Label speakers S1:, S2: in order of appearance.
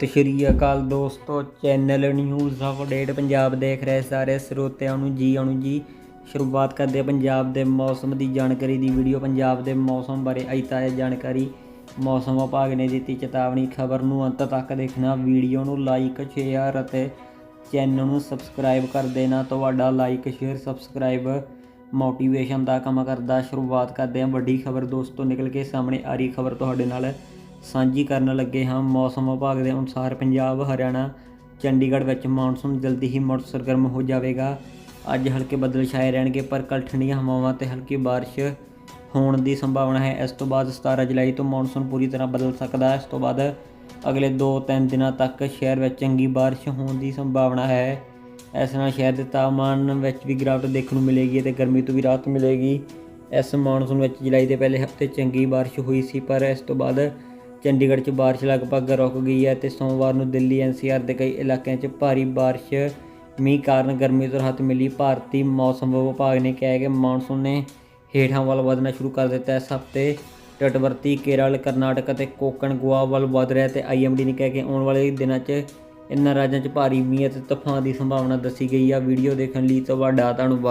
S1: ਸਤਿ ਸ਼੍ਰੀ ਅਕਾਲ ਦੋਸਤੋ channel news update Punjab ਦੇਖ ਰਹੇ ਸਾਰੇ ਸਰੋਤਿਆਂ ਨੂੰ ਜੀ ਆਉਣ ਜੀ। ਸ਼ੁਰੂਆਤ ਕਰਦੇ ਹਾਂ ਪੰਜਾਬ ਦੇ ਮੌਸਮ ਦੀ ਜਾਣਕਾਰੀ ਦੀ ਵੀਡੀਓ। ਪੰਜਾਬ ਦੇ ਮੌਸਮ ਬਾਰੇ ਅਜ ਤਾਜ਼ਾ ਜਾਣਕਾਰੀ। ਮੌਸਮ ਵਿਭਾਗ ਨੇ ਦਿੱਤੀ ਚੇਤਾਵਨੀ ਖਬਰ ਨੂੰ ਅੰਤ ਤੱਕ ਦੇਖਣਾ। ਵੀਡੀਓ ਨੂੰ ਲਾਈਕ ਸ਼ੇਅਰ ਅਤੇ ਚੈਨਲ ਨੂੰ ਸਬਸਕ੍ਰਾਈਬ ਕਰ ਦੇਣਾ। ਤੁਹਾਡਾ ਲਾਈਕ ਸ਼ੇਅਰ ਸਬਸਕ੍ਰਾਈਬ ਮੋਟੀਵੇਸ਼ਨ ਦਾ ਕੰਮ ਕਰਦਾ। ਸ਼ੁਰੂਆਤ ਕਰਦੇ ਹਾਂ ਵੱਡੀ ਖਬਰ ਦੋਸਤੋ, ਨਿਕਲ ਕੇ ਸਾਹਮਣੇ ਆ ਰਹੀ ਖਬਰ ਤੁਹਾਡੇ ਨਾਲ। ਸਾਂਝੀ ਕਰਨ ਲੱਗੇ ਹਾਂ। ਮੌਸਮ ਵਿਭਾਗ ਦੇ ਅਨੁਸਾਰ ਪੰਜਾਬ, ਹਰਿਆਣਾ, ਚੰਡੀਗੜ੍ਹ ਵਿੱਚ ਮੌਨਸੂਨ ਜਲਦੀ ਹੀ ਮੁੜ ਸਰਗਰਮ ਹੋ ਜਾਵੇਗਾ। ਅੱਜ ਹਲਕੇ ਬੱਦਲ ਛਾਏ ਰਹਿਣਗੇ, ਪਰ ਕੱਲ੍ਹ ਠੰਡੀਆਂ ਹਵਾਵਾਂ ਤੇ ਹਲਕੀ ਬਾਰਿਸ਼ ਹੋਣ ਦੀ ਸੰਭਾਵਨਾ ਹੈ। ਇਸ ਤੋਂ ਬਾਅਦ 17 ਜੁਲਾਈ ਤੋਂ ਮੌਨਸੂਨ ਪੂਰੀ ਤਰ੍ਹਾਂ ਬਦਲ ਸਕਦਾ ਹੈ। ਇਸ ਤੋਂ ਬਾਅਦ ਅਗਲੇ 2-3 ਦਿਨਾਂ ਤੱਕ ਸ਼ਹਿਰ ਵਿੱਚ ਚੰਗੀ ਬਾਰਿਸ਼ ਹੋਣ ਦੀ ਸੰਭਾਵਨਾ ਹੈ। ਇਸ ਨਾਲ ਸ਼ਹਿਰ ਦੇ ਤਾਪਮਾਨ ਵਿੱਚ ਵੀ ਗਿਰਾਵਟ ਦੇਖਣ ਨੂੰ ਮਿਲੇਗੀ ਅਤੇ ਗਰਮੀ ਤੋਂ ਵੀ ਰਾਹਤ ਮਿਲੇਗੀ। ਇਸ ਮੌਨਸੂਨ ਵਿੱਚ ਜੁਲਾਈ ਦੇ ਪਹਿਲੇ ਹਫ਼ਤੇ ਚੰਗੀ ਬਾਰਿਸ਼ ਹੋਈ ਸੀ, ਪਰ ਇਸ ਤੋਂ ਬਾਅਦ ਚੰਡੀਗੜ੍ਹ 'ਚ ਬਾਰਿਸ਼ ਲਗਭਗ ਰੁਕ ਗਈ ਹੈ ਤੇ ਸੋਮਵਾਰ ਨੂੰ ਦਿੱਲੀ ਐਨਸੀਆਰ ਦੇ ਕਈ ਇਲਾਕਿਆਂ 'ਚ ਭਾਰੀ ਬਾਰਿਸ਼, ਮੀਂਹ ਕਾਰਨ ਗਰਮੀ ਤੋਂ ਰਾਹਤ ਮਿਲੀ। ਭਾਰਤੀ ਮੌਸਮ ਵਿਭਾਗ ਨੇ ਕਿਹਾ ਕਿ ਮੌਨਸੂਨ ਨੇ ਹੇਠਾਂ ਵੱਲ ਵਧਣਾ ਸ਼ੁਰੂ ਕਰ ਦਿੱਤਾ ਹੈ। ਇਸ ਹਫ਼ਤੇ ਤਟਵਰਤੀ ਕੇਰਲ, ਕਰਨਾਟਕ ਅਤੇ ਕੋਕਣ ਗੋਆ ਵੱਲ ਵਧ ਰਿਹਾ ਤੇ ਆਈਐਮਡੀ ਨੇ ਕਿਹਾ ਕਿ ਆਉਣ ਵਾਲੇ ਦਿਨਾਂ 'ਚ ਇਨ੍ਹਾਂ ਰਾਜਾਂ 'ਚ ਭਾਰੀ ਮੀਂਹ ਅਤੇ ਤੂਫਾਨ ਦੀ ਸੰਭਾਵਨਾ ਦੱਸੀ ਗਈ ਆ ਵੀਡੀਓ ਦੇਖਣ ਲਈ ਤੁਹਾਡਾ ਧੰਨਵਾਦ।